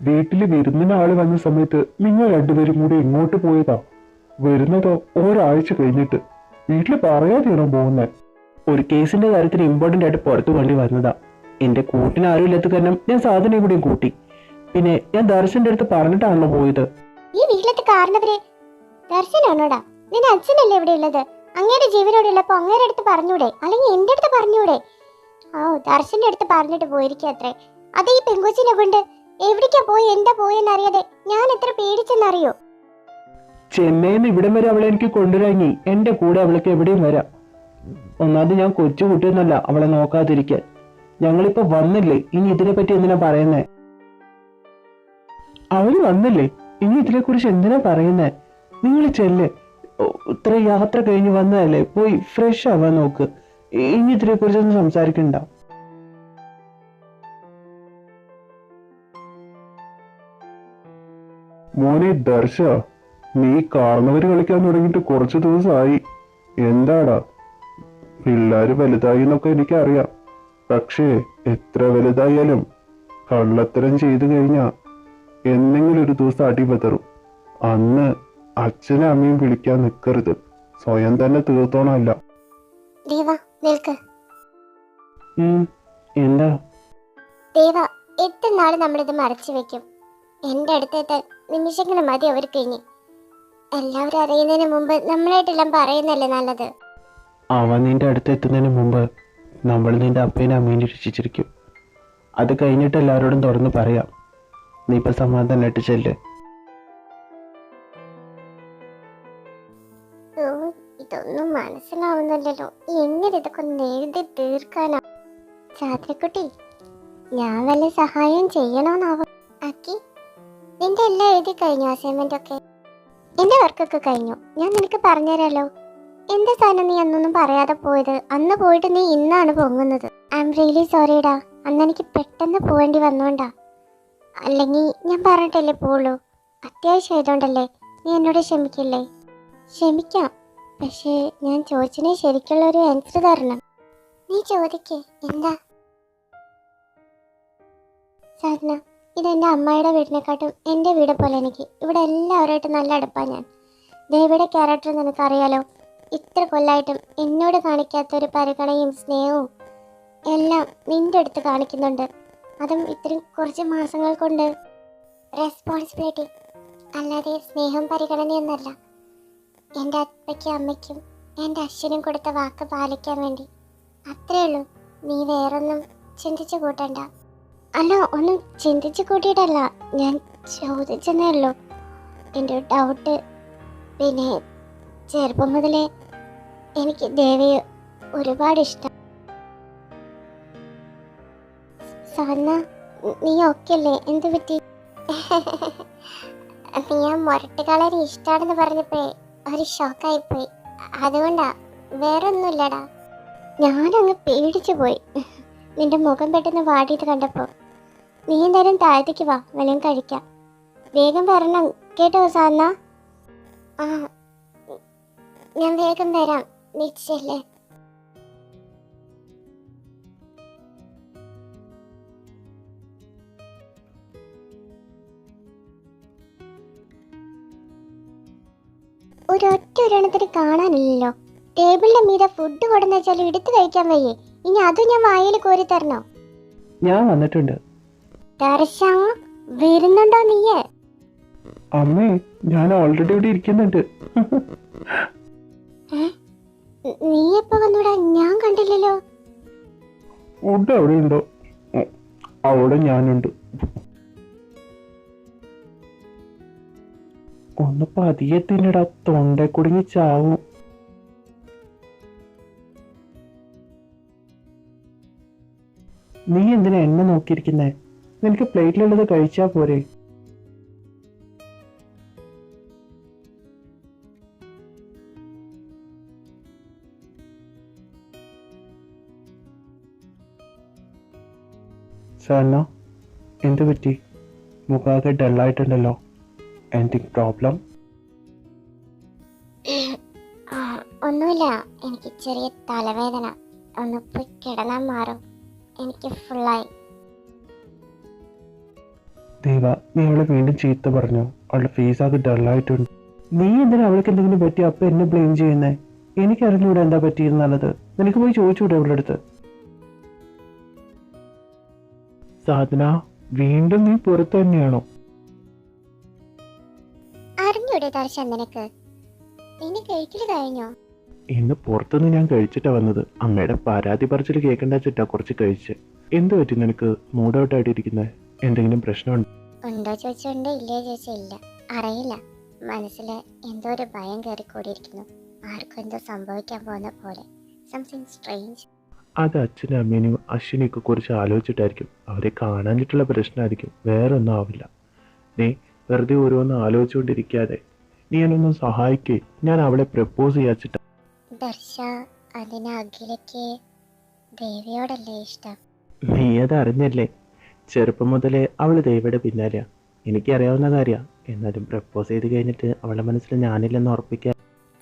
വീട്ടിൽ വിരുന്നിന് ആൾ വന്ന സമയത്ത് നിങ്ങൾ രണ്ടുപേരും കൂടി ഇങ്ങോട്ട് പോയതാ. വരുന്നതോ ഒരാഴ്ച കഴിഞ്ഞിട്ട്. വീട്ടിൽ പറയാതെയാണോ പോകുന്നത് ഒരു കേസിന്റെ കാര്യത്തിന് ഇമ്പോർട്ടന്റ് ആയിട്ട് പുറത്തു വേണ്ടി വന്നതാ. എന്റെ കൂട്ടിന് ആരും ഇല്ലാത്ത കാരണം ഞാൻ സാധനം കൂടിയും കൂട്ടി. പിന്നെ ഞാൻ ദർശന്റെ അടുത്ത് പറഞ്ഞിട്ടാണല്ലോ പോയത്. ഈ വീട്ടിലത്തെ കാരണവരെ? ദർശനാണോടാ? നിന്റെ അച്ഛനല്ലേ ഇവിടെ ഉള്ളത്? അങ്ങയുടെ ജീവനോട് ഉള്ളപ്പോ അങ്ങയുടെ അടുത്ത് പറഞ്ഞൂടെ? അല്ലെങ്കിൽ എന്റെ അടുത്ത് പറഞ്ഞൂടെ? ഓ ദർശന്റെ അടുത്ത് പറഞ്ഞിട്ട് പോയിരിക്കത്രേ അത് ഈ പെങ്കൊച്ചിനെ കൊണ്ട് എവിടേക്കാ പോയി എന്താ പോയെന്നറിയാതെ ഞാൻ എത്ര പേടിച്ചെന്നറിയോ? ചെന്നൈന്ന് ഇവിടം വരെ അവളെ എനിക്ക് കൊണ്ടുവരാങ്ങി എന്റെ കൂടെ അവൾക്ക് എവിടെയും വരാം. ഒന്നാമത് ഞാൻ കൊച്ചു കുട്ടിയൊന്നല്ല അവളെ നോക്കാതിരിക്കാൻ. ഞങ്ങളിപ്പോ വന്നില്ലേ? ഇനി ഇതിനെ പറ്റി എന്തിനാ പറയുന്നേ? അവർ വന്നില്ലേ? ഇനി ഇതിനെ കുറിച്ച് എന്തിനാ പറയുന്നേ? നിങ്ങൾ ചെല്ല്. ഇത്ര യാത്ര കഴിഞ്ഞ് വന്നതല്ലേ? പോയി ഫ്രഷ് ആവാൻ നോക്ക്. ഇനി ഇതിനെ കുറിച്ചൊന്നും സംസാരിക്കണ്ട. മോനെ ദർശ നീ കാർന്നവര് കളിക്കാൻ തുടങ്ങിയിട്ട് കുറച്ച് ദിവസമായി എന്താടാ? പിള്ളേര് വലുതായി എന്നൊക്കെ എനിക്കറിയാം. പക്ഷേ എത്ര വലുതായാലും കള്ളത്തരം ചെയ്തു കഴിഞ്ഞാ എന്തെങ്കിലും ഒരു ദിവസം അടിപതറും അന്ന് അച്ഛനും അമ്മയും വിളിക്കാൻ നിൽക്കരുത് സ്വയം തന്നെ നിൽക്ക്. എന്താ? ദേവ എത്ര നാൾ നമ്മളിത് മറച്ചു വെക്കും? എന്റെ അടുത്തെത്താൻ നിമിഷങ്ങൾ മതി അവർ ഇനി. എല്ലാവരും അറിയുന്നതിന് മുമ്പ് നമ്മളായിട്ടെല്ലാം പറയുന്നല്ലേ നല്ലത്? അവൻ നിന്റെ അടുത്ത് എത്തുന്നതിന് മുമ്പ് നമ്മൾ നിന്റെ അപ്പേനെ അമ്മേനെ രക്ഷിച്ചിരിക്കും. അത് കഴിഞ്ഞിട്ട് എല്ലാവരോടും തുറന്ന് പറയാം. നീ ഇപ്പൊ സമാധാനമായിട്ട് ചെല്ല്. ഇതൊന്നും മനസ്സിലാവുന്നില്ലല്ലോ. എങ്ങനെ ഇതൊക്കെ നേരിട്ട് തീർക്കാനാ? ചാത്രക്കുട്ടി ഞാൻ വല്ല സഹായം നിന്റെ എല്ലാം എഴുതി കഴിഞ്ഞു അസൈൻമെന്റ് ഒക്കെ. എന്റെ വർക്കൊക്കെ കഴിഞ്ഞു. ഞാൻ നിനക്ക് പറഞ്ഞുതരാലോ. എന്താ സാധനം നീ അന്നൊന്നും പറയാതെ പോയത്? അന്ന് പോയിട്ട് നീ ഇന്നാണ് പൊങ്ങുന്നത്. ഐ എം റിയലി സോറിടാ അന്ന് എനിക്ക് പെട്ടെന്ന് പോവേണ്ടി വന്നോണ്ടാ. അല്ലെങ്കിൽ ഞാൻ പറഞ്ഞിട്ടല്ലേ പോളൂ അത്യാവശ്യം ആയതുകൊണ്ടല്ലേ നീ എന്നോട് ക്ഷമിക്കില്ലേ? ക്ഷമിക്കാം. പക്ഷേ ഞാൻ ചോദിച്ചതിന് ശരിക്കുള്ള ഒരു ആൻസർ തരണം. നീ ചോദിക്കേ. എന്താ? സാധന. ഇത് എന്റെ അമ്മയുടെ വീടിനെക്കാട്ടും എന്റെ വീട് പോലെ എനിക്ക്. ഇവിടെ എല്ലാവരുമായിട്ടും നല്ല അടുപ്പാണ് ഞാൻ. ദേവിയുടെ ക്യാരക്ടർ നിനക്കറിയാലോ? ഇത്ര കൊല്ലായിട്ടും എന്നോട് കാണിക്കാത്ത ഒരു പരിഗണയും സ്നേഹവും എല്ലാം നിന്റെ അടുത്ത് കാണിക്കുന്നുണ്ട്. അതും ഇത്രയും കുറച്ച് മാസങ്ങൾ കൊണ്ട്. റെസ്പോൺസിബിലിറ്റി അല്ലാതെ സ്നേഹം പരിഗണനയൊന്നല്ല എന്റെ അപ്പയ്ക്കും അമ്മയ്ക്കും എന്റെ അച്ഛനും കൊടുത്ത വാക്ക് പാലിക്കാൻ വേണ്ടി. അത്രേ ഉള്ളൂ. നീ വേറൊന്നും ചിന്തിച്ചു കൂട്ടണ്ട. അല്ല ഒന്നും ചിന്തിച്ചു കൂട്ടിയിട്ടല്ല. ഞാൻ ചോദിച്ചെന്നേ ഉള്ളൂ എന്റെ ഡൗട്ട് പിന്നെ ചെറുപ്പം മുതലേ എനിക്ക് ദേവിയെ ഒരുപാട് ഇഷ്ടം. സവന്ന നീ ഓക്കെ അല്ലേ? എന്ത് പറ്റി? ആ മുരട്ടുകളരി ഇഷ്ടമാണെന്ന് പറഞ്ഞപ്പോഴേ ഒരു ഷോക്കായിപ്പോയി അതുകൊണ്ടാ വേറൊന്നുമില്ലടാ. ഞാനങ്ങ് പേടിച്ചു പോയി നിന്റെ മുഖം പെട്ടെന്ന് വാടിയിട്ട് കണ്ടപ്പോ നീ എന്തായാലും താഴത്തേക്ക് വാ വെള്ളം കഴിക്കാം. വേഗം വരണം കേട്ടോ സാധന ആ ഞാൻ വേഗം വരാം നിശ്ചയല്ലേ? ഒരൊറ്റ ഒരെണ്ണത്തിന് കാണാനില്ലല്ലോ. ടേബിളിന്റെ മീതെ ഫുഡ് കൊടുന്ന് വെച്ചാൽ എടുത്തു കഴിക്കാൻ വയ്യേ. ഇനി അത് ഞാൻ വായിൽ കോരി തരണോ? ഞാൻ വന്നിട്ടുണ്ട്. ദർശ വരുന്നുണ്ടോ നീയേ? അമ്മേ ഞാൻ ഓൾറെഡി ഇവിടെ ഇരിക്കുന്നുണ്ട്. നീ എപ്പോ വന്നൂടാ? ഞാൻ കണ്ടില്ലല്ലോ. ഫുഡ് അവിടെ ഉണ്ടോ? അവിടെ ഞാനുണ്ട്. ഒന്ന് പതിയെ തിന്നടാ തൊണ്ട കുടുങ്ങി ചാവും. നീ എന്തിനാ എന്നെ നോക്കിയിരിക്കുന്നേ? നിനക്ക് പ്ലേറ്റിലുള്ളത് കഴിച്ചാ പോരെ. സാറിനോ എന്ത് പറ്റി? മുഖാകെ ഡള്ളായിട്ടുണ്ടല്ലോ. എന്തെങ്കിലും പ്രോബ്ലം? ഒന്നുമില്ല. എനിക്ക് ചെറിയ പോയി കിടന്നാൽ മാറും എനിക്ക് ഫുള്ളായി ദേവ നീ അവളെ വീണ്ടും ചീത്ത പറഞ്ഞു? അവളുടെ ഫേസ് ആകെ ഡള്ളായിട്ടുണ്ട് നീ എന്തിനാ അവൾക്ക് എന്തെങ്കിലും പറ്റി? അപ്പ എന്നെ ബ്ലെയിം ചെയ്യുന്നേ? എനിക്കറിഞ്ഞൂടെ എന്താ പറ്റിയിരുന്നുള്ളത് നിനക്ക് പോയി ചോദിച്ചൂടെ അവളുടെ അടുത്ത്? സാധന വീണ്ടും നീ പുറത്തു തന്നെയാണോ? അറിഞ്ഞൂടെ ദർശൻ നിനക്ക്? നിന്നെ കഴിക്കൽ കഴിഞ്ഞോ? ഇന്ന് പുറത്തുനിന്ന് ഞാൻ കഴിച്ചിട്ടാ വന്നത്. അമ്മയുടെ പരാതി പറച്ചിൽ കേൾക്കണ്ട വെച്ചിട്ടാ കുറച്ച് കഴിച്ച്. എന്ത് പറ്റി നിനക്ക്? മൂഡ് ഔട്ട് ആയിട്ടിരിക്കുന്നത് എന്തെങ്കിലും പ്രശ്നമുണ്ട്? ഉണ്ടോ ചോദിച്ചുണ്ട് ഇല്ലേ ചോദിച്ചാ ഇല്ല. അറിയില്ല. മനസ്സിൽ എന്തോ ഒരു ഭയം കയറി കൂടിയിരിക്കുന്നു ആർക്കും എന്തോ സംഭവിക്കാൻ പോകുന്ന പോലെ. സംതിങ് സ്ട്രേഞ്ച് അത് അച്ഛനും അമ്മേനും അശ്വിനെയൊക്കെ കുറിച്ച് ആലോചിച്ചിട്ടായിരിക്കും. അവരെ കാണാനിട്ടുള്ള പ്രശ്നമായിരിക്കും. വേറെ ഒന്നും ആവില്ല. നീ വെറുതെ ഓരോന്ന് ആലോചിച്ചുകൊണ്ടിരിക്കാതെ. നീ എന്നൊന്ന് സഹായിക്കേ. ഞാൻ അവളെ പ്രപ്പോസ് ചെയ്യാച്ചിട്ട. ദർശ അതിനെ അഖിലയ്ക്ക് ദേവിയോടല്ലേ ഇഷ്ടം? നീ അത് അറിഞ്ഞല്ലേ? ചെറുപ്പം മുതലേ അവൾ ദേവിയുടെ പിന്നാലെയാ. എനിക്കറിയാവുന്ന കാര്യാ. എന്നാലും പ്രപ്പോസ് ചെയ്ത് കഴിഞ്ഞിട്ട് അവളുടെ മനസ്സിൽ ഞാനില്ലെന്ന് ഉറപ്പിക്കാൻ.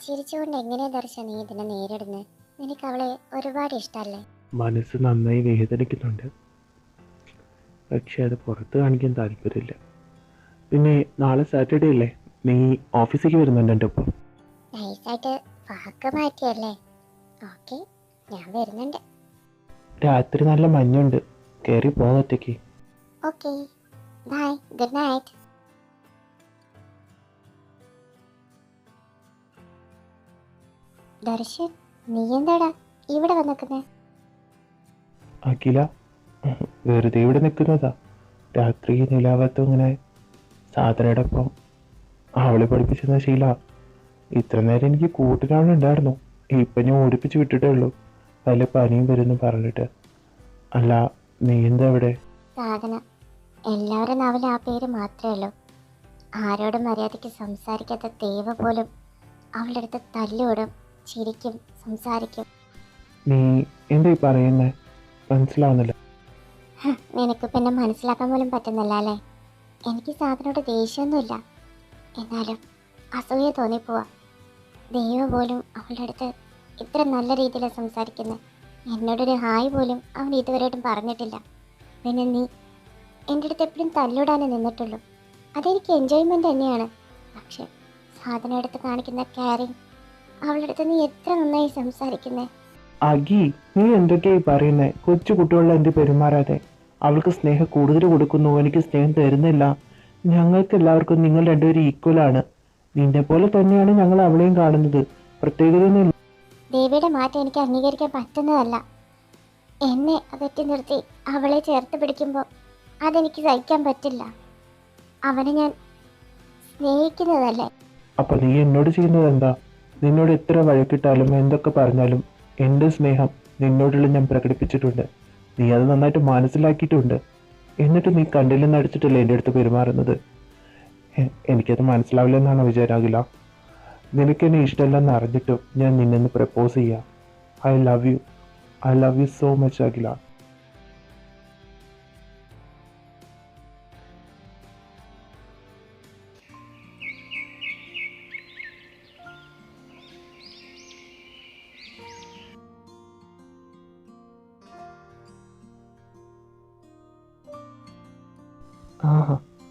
ചിരിച്ചുകൊണ്ട് എങ്ങനെയാ ദർശ നീ ഇതിനെ നേരിടുന്നത് നിനക്ക് അവളെ ഒരുപാട് ഇഷ്ടമല്ലേ മനസ്സ് നന്നായി വേദനിക്കുന്നുണ്ട്. പക്ഷെ അത് പുറത്ത് കാണിക്കാൻ താല്പര്യമില്ല. പിന്നെ നാളെ സാറ്റർഡേ അല്ലേ? നീ ഓഫീസിലേക്ക് വരുന്നുണ്ട് എന്റെ ഒപ്പം? നൈസായിട്ട് വാക്ക് മാറ്റിയല്ലേ? ഓക്കെ ഞാൻ വരുന്നുണ്ട്. രാത്രി നല്ല മഞ്ഞുണ്ട്. കയറി പോകത്തേക്ക് okay. Bye. Good night. Darshan നീ എന്താടാ ഇവിടെ വന്നിക്കുന്നേ അഖില വെറുതെ ഇവിടെ നിൽക്കുന്നതാ. രാത്രി നിലാവത്തും ഇങ്ങനെ സാധനയുടെ ഒപ്പം അവളെ പഠിപ്പിച്ചെന്ന ശീല. ഇത്ര നേരം എനിക്ക് കൂട്ടിനാളുണ്ടായിരുന്നു ഇപ്പം ഞാൻ ഓടിപ്പിച്ച് വിട്ടിട്ടേ ഉള്ളൂ. വല്ല പനിയും വരുന്നു പറഞ്ഞിട്ട്. അല്ല നീ എന്താ ഇവിടെ സാധന എല്ലാവരും നാവിലെ ആ പേര് മാത്രമേ ഉള്ളൂ. ആരോടും മര്യാദയ്ക്ക് സംസാരിക്കാത്ത ദേവ പോലും അവളുടെ അടുത്ത് തല്ലുവിടും ചിരിക്കും സംസാരിക്കും. നീ എന്താ ഈ പറയുന്നേ? മനസ്സിലാവുന്നില്ല. നിനക്ക് പിന്നെ മനസ്സിലാക്കാൻ പോലും പറ്റുന്നില്ല അല്ലേ? എനിക്ക് സാധനോട് ദേഷ്യമൊന്നുമില്ല. എന്നാലും അസൂയ തോന്നിപ്പോവാ. ദൈവ പോലും അവളുടെ അടുത്ത് ഇത്ര നല്ല രീതിയിലാണ് സംസാരിക്കുന്നത് എന്നോടൊരു ഹായ് പോലും അവൻ ഇതുവരെയായിട്ടും പറഞ്ഞിട്ടില്ല. പിന്നെ നീ എന്റെ അടുത്ത് എപ്പോഴും തല്ലിടാനേ നിന്നിട്ടുള്ളൂ. അതെനിക്ക് എൻജോയ്മെന്റ് തന്നെയാണ്. പക്ഷെ സാധനം എടുത്ത് കാണിക്കുന്ന കെയറിങ് അവളുടെ അടുത്ത് നീ എത്ര നന്നായി സംസാരിക്കുന്നേ. അഗി നീ എന്തൊക്കെയായി പറയുന്നേ? കൊച്ചു കുട്ടികളുടെ എന്ത് പെരുമാറാതെ. അവൾക്ക് സ്നേഹം കൂടുതൽ കൊടുക്കുന്നു എനിക്ക് സ്നേഹം തരുന്നില്ല. ഞങ്ങൾക്ക് എല്ലാവർക്കും നിങ്ങൾ രണ്ടുപേരും ഈക്വൽ ആണ്. നിന്നെ പോലെ തന്നെയാണ് ഞങ്ങൾ അവളെയും കാണുന്നത്. പ്രത്യേകതയൊന്നും ദേവിയുടെ മാറ്റം എനിക്ക് അംഗീകരിക്കാൻ പറ്റുന്നതല്ല. എന്നെ അകറ്റി നിർത്തി അവളെ ചേർത്ത് പിടിക്കുമ്പോൾ അതെനിക്ക് സഹിക്കാൻ പറ്റില്ല. അവനെ ഞാൻ സ്നേഹിക്കുന്നതല്ലേ? അപ്പൊ നീ എന്നോട് ചെയ്യുന്നത് എന്താ? നിന്നോട് എത്ര വഴക്കിട്ടാലും എന്തൊക്കെ പറഞ്ഞാലും എന്റെ സ്നേഹം നിന്നോടുള്ള ഞാൻ പ്രകടിപ്പിച്ചിട്ടുണ്ട്. നീ അത് നന്നായിട്ട് മനസ്സിലാക്കിയിട്ടുണ്ട്. എന്നിട്ട് നീ കണ്ടില്ലെന്ന് അടിച്ചിട്ടല്ലേ എന്റെ അടുത്ത് പെരുമാറുന്നത്? എനിക്കത് മനസ്സിലാവില്ലെന്നാണോ വിചാരാകില്ല നിനക്ക് എന്നെ ഇഷ്ടമല്ലെന്ന് അറിഞ്ഞിട്ടും ഞാൻ നിന്നെ പ്രപ്പോസ് ചെയ്യാം. I love you I love you so much Akhila.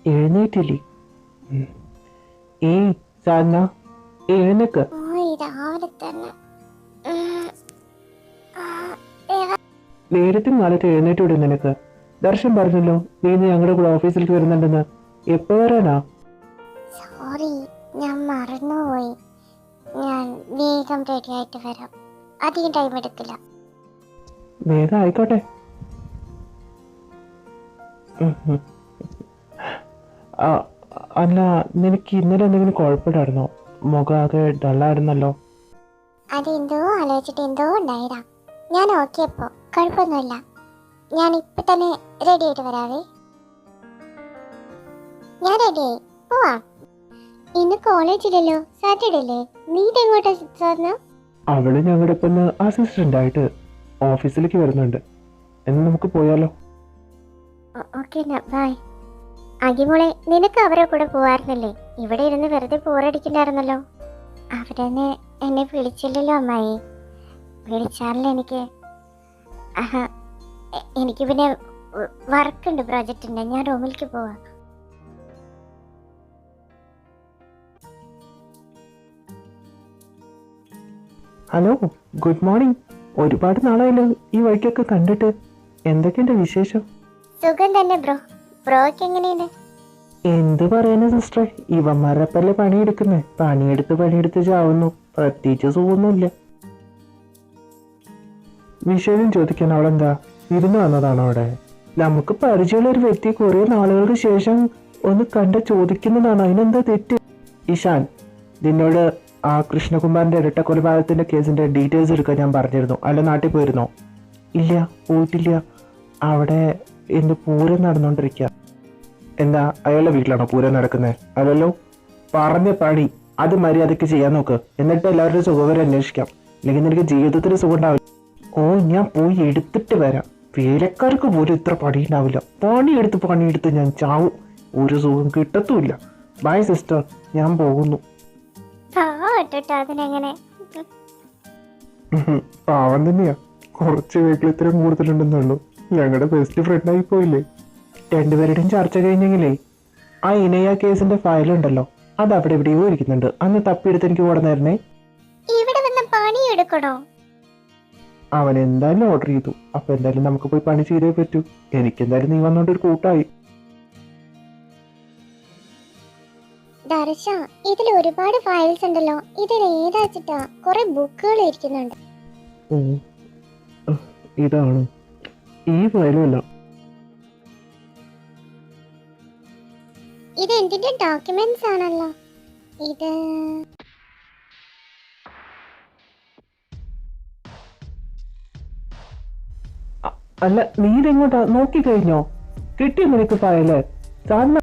എഴുന്നേറ്റില്ലേ. ഏയ് സാധന. എഴുന്നേക്ക് ഓ രാവിലെ തന്നെ. നേരത്തെ കാലത്ത് എഴുന്നേറ്റൂടെ നിനക്ക്. ദർശൻ പറഞ്ഞല്ലോ നീ ഇന്ന് ഞങ്ങളുടെ കൂടെ ഓഫീസിലേക്ക് വരുന്നുണ്ടെന്ന്. എപ്പോ വരാനാ? സോറി ഞാൻ മറന്നുപോയി. ഞാൻ വേഗം റെഡി ആയിട്ട് വരാം. അധികം ടൈം എടുക്കില്ല. വേഗം ആയിക്കോട്ടെ. അല്ല നിനക്ക് ഇന്നലെ എന്തെങ്കിലും കുഴപ്പമില്ലായിരുന്നോ മുഖം ആകെ ഡള്ളായിരുന്നല്ലോ. അതെന്തോ ആലോചിച്ചിട്ട് എന്തോ ഉണ്ടായതാ. ഞാൻ ഓക്കെ ഇപ്പോ കുഴപ്പമൊന്നുമില്ല. ഞാൻ ഇപ്പൊ തന്നെ റെഡി ആയിട്ട് വരാവേ. ഞാൻ റെഡിയായി പോവാ. ഇന്ന് കോളേജിലല്ലോ സാറ്റർഡേ അല്ലേ? നീ ഇതെങ്ങോട്ടാ സാറിന്? അവൾ ഞങ്ങളുടെ ഒപ്പം അസിസ്റ്റന്റ് ആയിട്ട് ഓഫീസിലേക്ക് വരുന്നുണ്ട്. എന്ന് നമുക്ക് പോയാലോ? ഓക്കെ ബൈ അകിമോളെ നിനക്ക് അവരെ കൂടെ പോവാറുന്നല്ലേ ഇവിടെ ഇരുന്ന് വെറുതെ ബോറടിക്കില്ലായിരുന്നല്ലോ അവരെന്നെ എന്നെ വിളിച്ചില്ലല്ലോ അമ്മായി. വിളിച്ചാറില്ല എനിക്ക്? എനിക്ക് പിന്നെ വർക്കുണ്ട് പ്രോജക്റ്റിന്റെ ഞാൻ റൂമിലേക്ക് പോവാം. Hello good morning. ഒരുപാട് നാളായല്ലോ ഈ വഴിക്കൊക്കെ കണ്ടിട്ട്. എന്തൊക്കെയുണ്ട് വിശേഷം? സുഖം തന്നെ ബ്രോ. ബ്രോക്ക് എങ്ങനെയുണ്ട്? എന്ത് പറയുന്നു സിസ്റ്റർ ഇവന്മാരപ്പല്ലേ പണിയെടുക്കുന്നേ? പണിയെടുത്ത് പണിയെടുത്ത് ചാവുന്നു. പ്രത്യേകിച്ച് സുഖമൊന്നുമില്ല. വിഷയം ചോദിക്കാൻ അവളെന്താ? ഇരുന്ന് വന്നതാണ് അവിടെ? നമുക്ക് പരിചയമുള്ള ഒരു വ്യക്തി കുറെ നാളുകൾക്ക് ശേഷം ഒന്ന് കണ്ട് ചോദിക്കുന്നതാണ്. അതിനെന്താ തെറ്റ്? ഇഷാൻ നിന്നോട് ആ കൃഷ്ണകുമാറിന്റെ ഇരട്ട കൊലപാതകത്തിന്റെ കേസിന്റെ ഡീറ്റെയിൽസ് എടുക്കാൻ ഞാൻ പറഞ്ഞിരുന്നു. അല്ല നാട്ടിൽ പോയിരുന്നോ? ഇല്ല പോയിട്ടില്ല. അവിടെ എന്ത് പൂരം നടന്നുകൊണ്ടിരിക്കുക എന്താ അയാളുടെ വീട്ടിലാണോ പൂരം നടക്കുന്നത് അതല്ലോ. പറഞ്ഞ പണി. അത് മര്യാദയ്ക്ക് ചെയ്യാൻ നോക്ക്. എന്നിട്ട് എല്ലാവരുടെയും സുഖവരെ അന്വേഷിക്കാം. അല്ലെങ്കിൽ നിനക്ക് ജീവിതത്തിൽ സുഖം ഉണ്ടാവില്ല ഓ ഞാൻ പോയി എടുത്തിട്ട് വരാം. വേലക്കാർക്ക് പോലും ഇത്ര പണി ഉണ്ടാവില്ല പണിയെടുത്ത് പണിയെടുത്ത് ഞാൻ ചാവും. ഒരു സുഖം കിട്ടത്തുമില്ല. ബൈ സിസ്റ്റർ ഞാൻ പോകുന്നു. പാവം തന്നെയാ. കുറച്ച് വീട്ടിൽ ഇത്രയും കൂടുതലുണ്ടെന്നുള്ളൂ. ഞങ്ങളുടെ ബെസ്റ്റ് ഫ്രണ്ട് ആയി പോയില്ലേ? രണ്ടുപേരുടെയും ചർച്ച കഴിഞ്ഞെങ്കിലേ ആ ഇനയ കേസിന്റെ ഫയൽ ഉണ്ടല്ലോ അത് അവിടെ എവിടെയോ ഇരിക്കുന്നുണ്ട്. അന്ന് തപ്പിയെടുത്ത് എനിക്ക് കൊടുന്നായിരുന്നേ ഇവിടെ വന്ന് പണി എടുക്കണോ അവൻ എന്തായാലും ഓർഡർ ചെയ്തു. അപ്പൊ എന്തായാലും നമുക്ക് പോയി പണി ചെയ്തേ പറ്റൂ. എനിക്ക് എന്തായാലും നീ വന്നോണ്ട് ഒരു കൂട്ടായി. ദർശ ഇതിൽ ഒരുപാട് ഫയൽസ് ഉണ്ടല്ലോ. ഇതിൽ ഏതാച്ചിട്ടാ കുറെ ബുക്കുകൾ ഇരിക്കുന്നുണ്ട്. ഇതാണ്. ഈ ഫയലും അല്ല. ഇത് എന്തിന്റെ ഡോക്യുമെന്റ്സ് ആണല്ലോ? ഇത് അല്ല നീ ഇതെങ്ങോട്ടാ നോക്കി കഴിഞ്ഞോ കിട്ടിയോ നിനക്ക് ഫയൽ? സാറിന്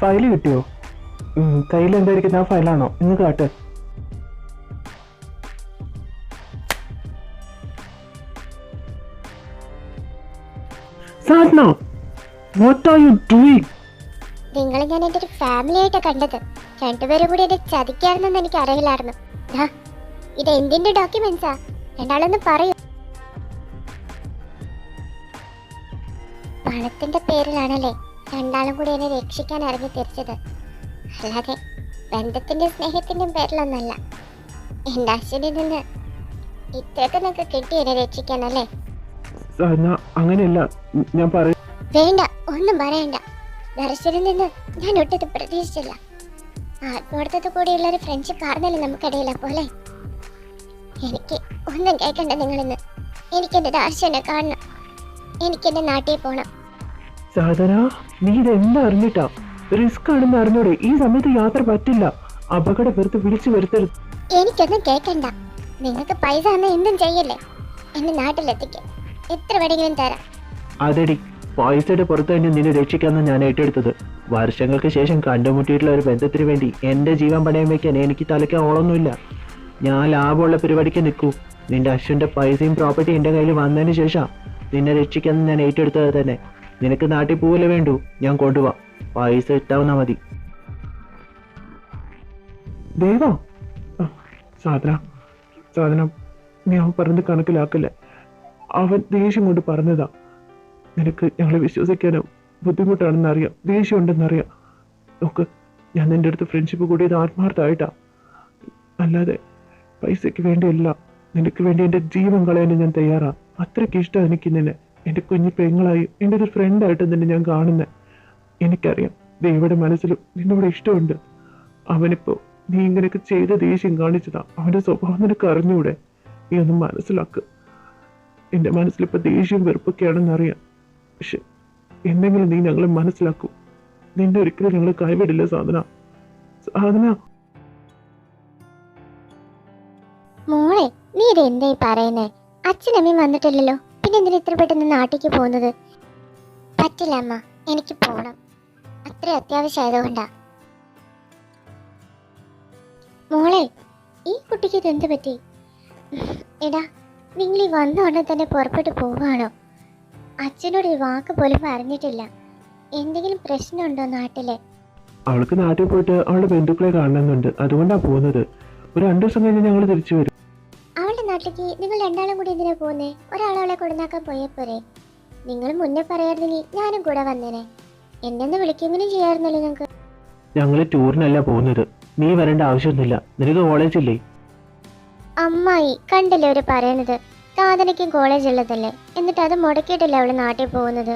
ഫയൽ കിട്ടിയോ? കയ്യിൽ എന്തായിരിക്കും? ആ ഫയലാണോ? ഇന്ന് കാട്ട്. Sadhana what are you doing നിങ്ങൾ ഞാൻ എന്റെ ഒരു ഫാമിലി ആയിട്ടാ കണ്ടത്. രണ്ടുപേരും കൂടി എന്നെ ചതിക്കായിരുന്നെന്ന് എനിക്ക് അറിയില്ലായിരുന്നു ഇത് എന്തിന്റെ ഡോക്യുമെന്റ്സാ രണ്ടാളൊന്ന് പറയൂ. പണത്തിന്റെ പേരിലാണല്ലേ രണ്ടാളും കൂടി എന്നെ രക്ഷിക്കാൻ ഇറങ്ങി തിരിച്ചത്. അല്ലാതെ ബന്ധത്തിന്റെ സ്നേഹത്തിന്റെ പേരിലൊന്നല്ല. എന്റെ അച്ഛനിൽ നിന്ന് ഇത്രയൊക്കെ നിങ്ങൾക്ക് കിട്ടി എന്നെ രക്ഷിക്കാനല്ലേ അങ്ങനെയല്ല. ഞാൻ പറയും വേണ്ട ഒന്നും പറയണ്ട. ദർശനിൽ നിന്ന് ഞാൻ ഒട്ടത് പ്രതീക്ഷിച്ചില്ല. ആത്മാർത്ഥത കൂടിയുള്ള ഒരു ഫ്രണ്ട്ഷിപ്പ് ആർന്നല്ലേ നമുക്കിടയിൽ പോലെ എനിക്ക് ഒന്നും കേൾക്കണ്ട നിങ്ങളിന്ന്. എനിക്കെന്റെ ദർശനെ കാണണം. എനിക്ക് എന്റെ നാട്ടിൽ പോണം. സാധന നീ ഇതെന്താ അറിഞ്ഞിട്ടാ? റിസ്ക് ആണെന്ന് അറിഞ്ഞൂടെ ഈ സമയത്ത് യാത്ര പറ്റില്ല. അപകടം വെറുതെ വിളിച്ചു വരുത്തരുത്. എനിക്കൊന്നും കേൾക്കണ്ട. നിങ്ങൾക്ക് പൈസ തന്ന എന്തും ചെയ്യല്ലേ? എന്നെ നാട്ടിലെത്തിക്ക്. എത്ര വേണമെങ്കിലും തരാം. അതെടി പൈസയുടെ പുറത്ത് തന്നെ നിന്നെ രക്ഷിക്കാമെന്ന് ഞാൻ ഏറ്റെടുത്തത്. വർഷങ്ങൾക്ക് ശേഷം കണ്ടുമുട്ടിയിട്ടുള്ള ഒരു ബന്ധത്തിന് വേണ്ടി എന്റെ ജീവൻ പണയം വയ്ക്കാൻ എനിക്ക് തലയ്ക്ക് ഓളൊന്നുമില്ല ഞാൻ ലാഭമുള്ള പരിപാടിക്ക് നിൽക്കൂ. നിന്റെ അശ്വന്റെ പൈസയും പ്രോപ്പർട്ടിയും എന്റെ കയ്യിൽ വന്നതിന് ശേഷം നിന്നെ രക്ഷിക്കാമെന്ന് ഞാൻ ഏറ്റെടുത്തത് തന്നെ. നിനക്ക് നാട്ടിൽ പോവില്ല വേണ്ടു. ഞാൻ കൊണ്ടുപോവാ. പൈസ ഇട്ടാവുന്ന മതി. ദേവോ. സാധന. സാധന അവൻ കണക്കിലാക്കില്ല കണക്കിലാക്കല്ലേ. അവൻ ദേഷ്യം കൊണ്ട് പറഞ്ഞതാ. നിനക്ക് ഞങ്ങളെ വിശ്വസിക്കാനോ ബുദ്ധിമുട്ടാണെന്ന് അറിയാം ദേഷ്യം ഉണ്ടെന്നറിയാം നോക്ക് ഞാൻ നിന്റെ അടുത്ത് ഫ്രണ്ട്ഷിപ്പ് കൂടിയത് ആത്മാർത്ഥമായിട്ടാ. അല്ലാതെ പൈസയ്ക്ക് വേണ്ടിയല്ല നിനക്ക് വേണ്ടി എന്റെ ജീവൻ കളയാനും ഞാൻ തയ്യാറാ. അത്രയ്ക്ക് ഇഷ്ടം എനിക്ക് നിന്നെ. എന്റെ കുഞ്ഞു പെങ്ങളായും എന്റെ ഒരു ഫ്രണ്ടായിട്ടും തന്നെ ഞാൻ കാണുന്നത് എനിക്കറിയാം ദൈവയുടെ മനസ്സിലും നിന്നോട് ഇഷ്ടമുണ്ട്. അവനിപ്പോ നീ ഇങ്ങനെയൊക്കെ ചെയ്ത ദേഷ്യം കാണിച്ചതാ. അവന്റെ സ്വഭാവം നിനക്ക് അറിഞ്ഞൂടെ? നീ ഒന്ന് മനസ്സിലാക്ക്. എന്റെ മനസ്സിലിപ്പോ ദേഷ്യം വെറുപ്പൊക്കെയാണെന്ന് അറിയാം പക്ഷെ എന്തെങ്കിലും നീ ഞങ്ങളെ മനസ്സിലാക്കൂ. നിന്നെ ഒരിക്കലും ഞങ്ങൾ കൈവിടില്ല സാധന. സാധന. മോളെ നീ ഇത് എന്തായി പറയുന്നേ? അച്ഛനമ്മയും വന്നിട്ടില്ലല്ലോ. പിന്നെ എന്തിനാ ഇത്ര പെട്ടെന്ന് നാട്ടിലേക്ക് പോകുന്നത്? പറ്റില്ല അമ്മ. എനിക്ക് പോകണം അത്ര അത്യാവശ്യമായതുകൊണ്ടാ. മോളെ ഈ കുട്ടിക്ക് ഇത് എന്ത് പറ്റി? എടാ നിങ്ങൾ ഈ വന്ന ഉടനെ തന്നെ പുറപ്പെട്ടു പോവാണോ അച്ഛനോട് ഒരു വാക്ക് പോലും പറഞ്ഞിട്ടില്ല. എന്തെങ്കിലും പ്രശ്നമുണ്ടോ നാട്ടിൽ? അവൾക്ക് നാട്ടിൽ പോയിട്ട് അവളുടെ ബന്ധുക്കളെ കാണണമെന്നുണ്ട്. അതുകൊണ്ടാണ് പോകുന്നത്. ഒരു രണ്ടു ദിവസം കഴിഞ്ഞ് ഞങ്ങൾ തിരിച്ചു വരും. അവളുടെ നാട്ടിലേക്ക് നിങ്ങൾ രണ്ടാളും കൂടി എന്തിനാ പോകുന്നേ? അവളെ കൊടുന്നാക്കാൻ പോയേ പോരെ. നിങ്ങൾ മുന്നേ പറയായിരുന്നെങ്കിൽ ഞാനും കൂടെ വന്നേനെ. എന്നെന്ന് വിളിക്കെങ്കിലും ചെയ്യാറുന്നല്ലോ നിങ്ങൾക്ക് ഞങ്ങൾ ടൂറിനല്ല പോകുന്നത്. നീ വരേണ്ട ആവശ്യമൊന്നുമില്ല. നിനക്ക് കോളേജില്ലേ അമ്മായി കണ്ടല്ലേ അവർ പറയണത് സാധനയ്ക്കും കോളേജ് ഉള്ളതല്ലേ? എന്നിട്ട് അത് മുടക്കിയിട്ടല്ലേ അവൾ നാട്ടിൽ പോകുന്നത്?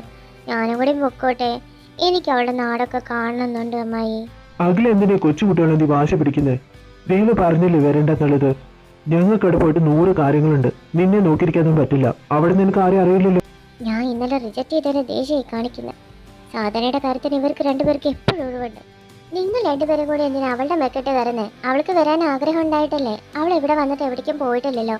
ഞാനും കൂടി പൊക്കോട്ടെ. എനിക്ക് അവളുടെ നാടൊക്കെ കാണണമെന്നുണ്ട് അമ്മായി. അഖില എന്തിനാ കൊച്ചുകുട്ടികളെ നീ വാശി പിടിക്കുന്നത് ദൈവ പറഞ്ഞില്ലേ വരണ്ടെന്നുള്ളത്? ഞങ്ങൾക്കവിടെ പോയിട്ട് നൂറ് കാര്യങ്ങളുണ്ട്. നിന്നെ നോക്കിയിരിക്കാനും പറ്റില്ല. അവിടെ നിനക്ക് ആരെയും അറിയില്ലല്ലോ. ഞാൻ ഇന്നലെ റിജക്ട് ചെയ്തതിനെ ദേഷ്യമായി കാണിക്കുന്നത് സാധനയുടെ കാര്യത്തിന് ഇവർക്ക് രണ്ടുപേർക്ക് എപ്പോഴും ഒഴിവുണ്ട്. നിങ്ങൾ രണ്ടുപേരും കൂടി എന്തിനാ അവളുടെ മെക്കെട്ട് വരുന്നേ? അവൾക്ക് വരാൻ ആഗ്രഹം ഉണ്ടായിട്ടല്ലേ? അവൾ ഇവിടെ വന്നിട്ട് എവിടേക്കും പോയിട്ടില്ലല്ലോ.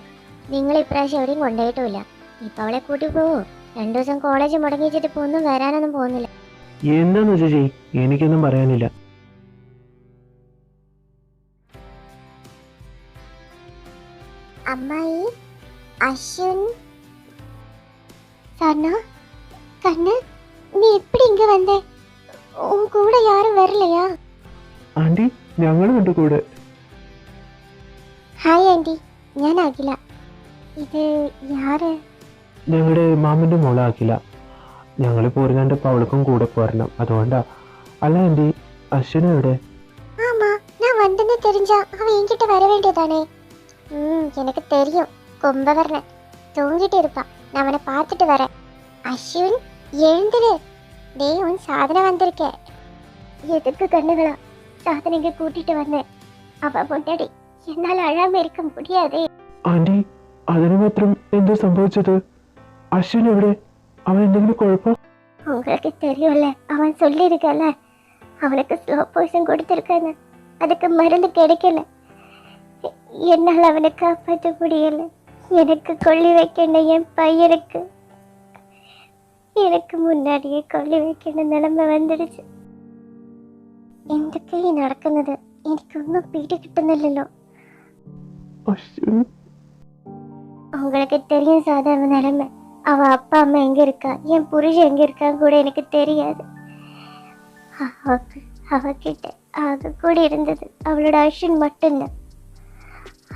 നിങ്ങൾ ഇപ്രാവശ്യം എവിടെയും കൊണ്ടുപോയിട്ടുമില്ല ഇപ്പൊ അവളെ കൂട്ടി പോവോ രണ്ടു ദിവസം കോളേജ് മുടങ്ങി വെച്ചിട്ട് ഇപ്പൊ ഒന്നും വരാനൊന്നും പോകുന്നില്ല എന്താന്ന് വെച്ചാ ചെയ് എനിക്കൊന്നും പറയാനില്ല അമ്മായി അശ്വിൻ சரணா கண்ணு நீ எப்படி இங்க வந்த உன் கூட யாரும் வரலையா ആന്റി ഞങ്ങളും ഉണ്ട് കൂടെ ഹായ് ആൻറ്റി ഞാൻ അഖില ഇത് യാര് ഞങ്ങളുടെ മാമന്റെ മോളാക്കില്ല ഞങ്ങൾ പോരുന്നതിൻ്റെ അവൾക്കും കൂടെ പോരണം അതുകൊണ്ടാ അല്ല ആന്റി അശ്വിനും എവിടെ ஆமா நான் வந்தேன்னு தெரிஞ்சா அவன் என்கிட்ட வர வேண்டியதானே ம் எனக்கு தெரியும் கும்பவர்ணன் தூங்கிட்டு இருப்பான் நான் அவனை பார்த்துட்டு வரேன் அஸ்வின் எழுந்துரு டேய் உன் சாதனை வந்திருக்க எதுக்கு கண்ணுகளா சாதனை இங்க கூட்டிட்டு வந்தேன் அவ பொண்டாடி என்னால அழாம இருக்க முடியாதே ആന്റി അതിന് മാത്രം എന്താ സംഭവിച്ചത് അശ്വിൻ എവിടെ അവൻ എന്തെങ്കിലും കുഴപ്പം உங்களுக்கு தெரியும்ல அவன் சொல்லியிருக்கல அவனுக்கு ஸ்லோ போய்சன் கொடுத்துருக்காங்க அதுக்கு மருந்து கிடைக்கல என்னால் அவனை காப்பாற்ற முடியல எனக்கு கொல்லி வைக்கணும் என் பையனுக்கு எனக்கு முன்னாடியே கொல்லி வைக்கணும் நிலைமை வந்துடுச்சு എന്തൊക്കെയാ ഈ നടക്കുന്നത് എനിക്കൊന്നും പിടി കിട്ടുന്നില്ലല്ലോ അശ്വിൻ உங்களுக்கு தெரியும் சாதாரண நிலைமை. அவ அப்பா அம்மா எங்க இருக்கா? என் புருஷன் எங்க இருக்கான்னு கூட எனக்கு தெரியாது. அவகிட்ட ஆக கூட இருந்தது. அவளோட அஷன் மட்டும்தான்.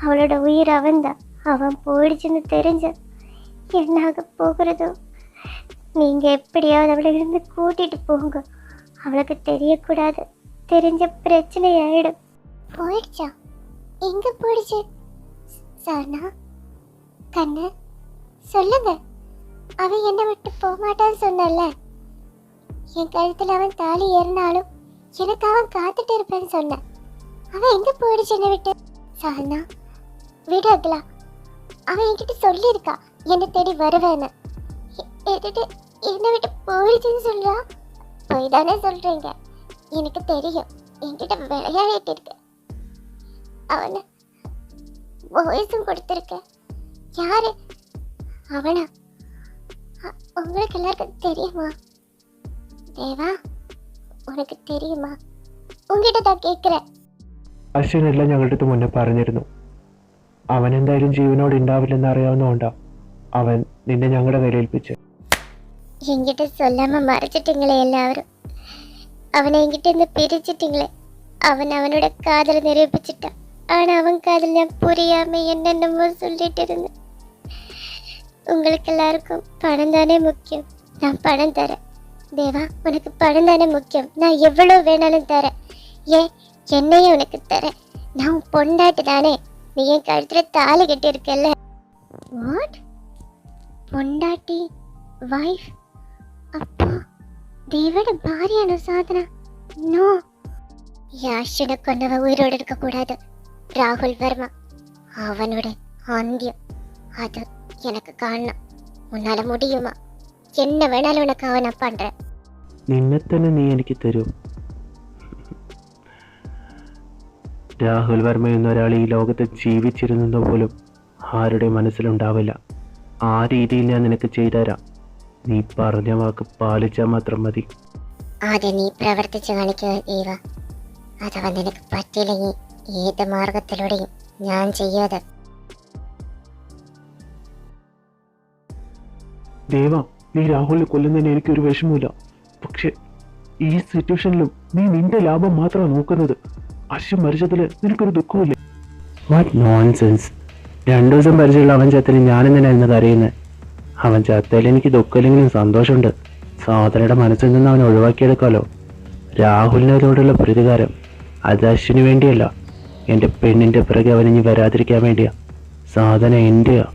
அவளோட உயிர் அவன்தான். அவன் போயிடுச்சுன்னு தெரிஞ்ச என்னாக போகிறதோ? நீங்க எப்படியாவது அவளை இருந்து கூட்டிட்டு போங்க. அவளுக்கு தெரியக்கூடாது. தெரிஞ்ச பிரச்சனை ஆயிடும். போயிடுச்சா? எங்க போயிடுச்சு? சார்னா கண்ணு சொல்லுங்க. அவன் என்னை விட்டு போக மாட்டான்னு சொன்னல என் கழுத்துல அவன் தாலி ஏறினாலும் எனக்கு அவன் காத்துட்டு இருப்பேன்னு சொன்னேன். அவன் எங்க போயிடுச்சு என்னை விட்டு? சார்னா விடு அகிலா. அவன் என்கிட்ட சொல்லியிருக்கா என்னை தேடி வருவேன்னு. எ- என்னை விட்டு போயிடுச்சுன்னு சொல்றா? போய் தானே சொல்றீங்க. எனக்கு தெரியும் என்கிட்ட விளையாடிட்டு இருக்கு. அவனை வாய்ஸும் கொடுத்துருக்கேன் யாரு அவனா அ- உங்களுக்கு எல்லாருக்கும் தெரியுமா தேவா உனக்கு தெரியுமா உங்ககிட்ட தான் கேட்குறேன் അശ്വിൻ എല്ലാം ഞങ്ങളുടെ അടുത്ത് മുന്നേ പറഞ്ഞിരുന്നു അവൻ എന്തായാലും ജീവനോട് ഉണ്ടാവില്ലെന്ന് അറിയാവുന്നതുകൊണ്ടാ അവൻ നിന്നെ ഞങ്ങളുടെ കയ്യിലേൽപ്പിച്ച് என்கிட்ட சொல்லாம மறைச்சிட்டீங்களே எல்லாரும் அவனை என்கிட்ட இருந்து பிரிச்சிட்டீங்களே அவன் அவனோட காதலை நிரூபிச்சிட்டான் ஆனா அவன் காதல் நான் புரியாம என்னென்னமோ சொல்லிட்டு இருந்தேன் உங்களுக்கு எல்லாருக்கும் பணம் தானே முக்கியம். நான் பணம் தரேன். தேவா உனக்கு பணம் தானே முக்கியம். நான் எவ்வளோ வேணாலும் தரேன். ஏன்? என்னையும் உனக்கு தரேன். நான் பொண்டாட்டு தானே. நீ என் கழுத்தில் தாலி கட்டி இருக்கல்ல வாட் பொண்டாட்டி? வைஃப் அப்போ தேவோட பாரியானோ சாதனா. நோ யாஷனை கொண்டவ உயிரோடு இருக்கக்கூடாது. ராகுல் வர்மா. அவனோட அந்தியம். அது எனக்கு കാണണം ഉന്നാല മുടിയുമാ என்ன வேணாலும் உனக்கு அவன் நான் பண்றேன் നിന്നെ തന്നെ നീ എനിക്ക് തരൂ രാഹുൽ വർമ്മ എന്നൊരാൾ ഈ ലോകത്ത് ജീവിച്ചിരുന്നതോ പോലും ആരുടെ മനസ്സിലുണ്ടാവില്ല ആ രീതിയിൽ ഞാൻ നിനക്ക് ചെയ്തുതരാം നീ പറഞ്ഞ വാക്ക് പാലിച്ചാൽ മാത്രം മതി ആദ്യം നീ പ്രവർത്തിച്ച് കാണിക്കുക ദൈവ അഥവാ നിനക്ക് പറ്റില്ലെങ്കിൽ ഏത് മാർഗത്തിലൂടെയും ഞാൻ ചെയ്യാതെ ദേവ നീ രാഹുലിനെ കൊല്ലുന്നതിന് എനിക്ക് ഒരു വിഷമമില്ല പക്ഷെ ഈ സിറ്റുവേഷനിലും നീ നിന്റെ ലാഭം മാത്രമാണ് നോക്കുന്നത്. അശ്വ മരിച്ചതിൽ നിനക്കൊരു ദുഃഖമില്ലേ വാട്ട് നോൺസെൻസ് രണ്ടു ദിവസം പരിചയമുള്ള അവൻ ചത്തൽ ഞാനെന്തിനായിരുന്നു അറിയുന്നത് അവൻ ചത്തയിൽ എനിക്ക് ദുഃഖമില്ലെങ്കിലും സന്തോഷമുണ്ട്. സാധനയുടെ മനസ്സിൽ നിന്ന് അവൻ ഒഴിവാക്കിയെടുക്കാമല്ലോ രാഹുലിനോടുള്ള പ്രതികാരം അത് അശ്വിന് വേണ്ടിയല്ല. എന്റെ പെണ്ണിന്റെ പിറകെ അവനിഞ്ഞ് വരാതിരിക്കാൻ വേണ്ടിയാ. സാധന എന്റെയാ